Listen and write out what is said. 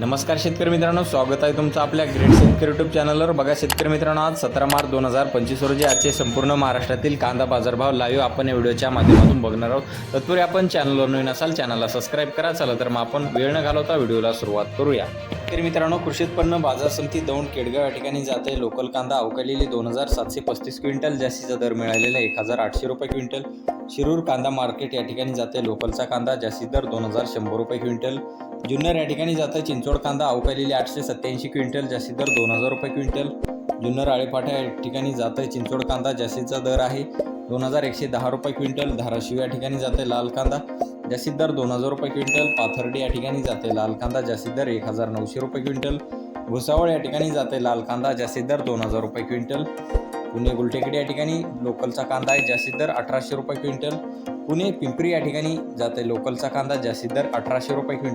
नमस्कार शेतकरी मित्रांनो स्वागत आहे तुमचं आपल्या ग्रेट शेतकरी युट्यूब चॅनलवर बघा शेतकरी मित्रांनो आज सतरा मार्च दोन हजार पंचवीस रोजी आजचे संपूर्ण महाराष्ट्रातील कांदा बाजारभाव लाईव्ह आपण या व्हिडिओच्या माध्यमातून बघणार आहोत. तत्पूर्वी आपण चॅनलवर नवीन असाल चॅनलला सबस्क्राईब करा. चला तर मग आपण वेळ न घालवता व्हिडिओला सुरुवात करूया. शेतकरी मित्रांनो कृषी उत्पन्न बाजार समिती दौंड केडगाव या ठिकाणी जाते. लोकल कांदा अवकालेली दोन हजार सातशे पस्तीस क्विंटल जास्तीचा दर मिळालेला एक हजार आठशे रुपये क्विंटल. शिरूर कांदा मार्केट या ठिकाणी जाते लोकलचा कांदा जास्तीत दर दोन हजार शंभर रुपये क्विंटल. जुन्नर या ठिकाणी जातं चिंचोड कांदा अवकालेली आठशे सत्याऐंशी क्विंटल जास्तीत दर दोन हजार रुपये क्विंटल. जुन्नर आळेपाठा या ठिकाणी जातं चिंचोड कांदा जास्तीचा दर आहे दोन हजार एकशे दहा रुपये क्विंटल. धाराशिव या ठिकाणी जाते लाल कांदा. जास्तीत दर दोन हजार रुपये क्विंटल पाथर्डी या ठिकाणी जाते लाल कांदा जास्तीत दर एक हजार नऊशे रुपये क्विंटल भुसावळ या ठिकाणी जाते लाल कांदा जास्तीत दर दोन हजार रुपये क्विंटल पुणे गुलटेकडी या ठिकाणी लोकलचा कांदा आहे जास्तीत दर अठराशे रुपये क्विंटल पुणे पिंपरी या ठिकाणी जाते लोकलचा कांदा जास्तीत दर अठराशे रुपये क्विंटल.